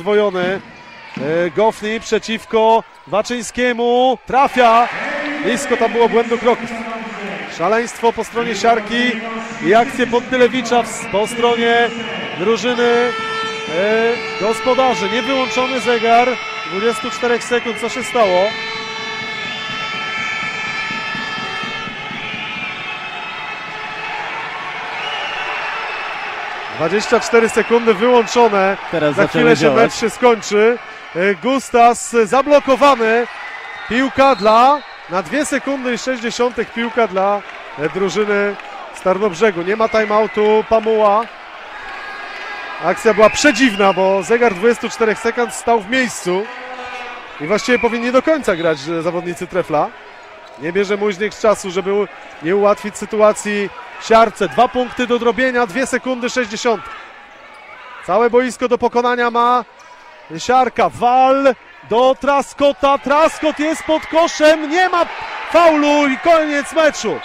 Dwojony. E, Gofni przeciwko Waczyńskiemu. Trafia. Blisko tam było błędu kroków. Szaleństwo po stronie siarki i akcje Podtylewicza w- po stronie drużyny e, gospodarzy. Niewyłączony zegar 24 sekund. Co się stało? Dwadzieścia cztery sekundy wyłączone. Teraz Za chwilę się mecz się skończy. E, Gustas zablokowany. Piłka dla na 2 sekundy i 60 piłka dla e, drużyny z Tarnobrzegu. Nie ma timeoutu Pamuła. Akcja była przedziwna, bo zegar 24 sekund stał w miejscu i właściwie powinni do końca grać e, zawodnicy Trefla. Nie bierze Muźnik z czasu, żeby nie ułatwić sytuacji siarce. Dwa punkty do drobienia, 2 sekundy 60. Całe boisko do pokonania ma Siarka. Wal do Traskota. Traskot jest pod koszem. Nie ma faulu i koniec meczu.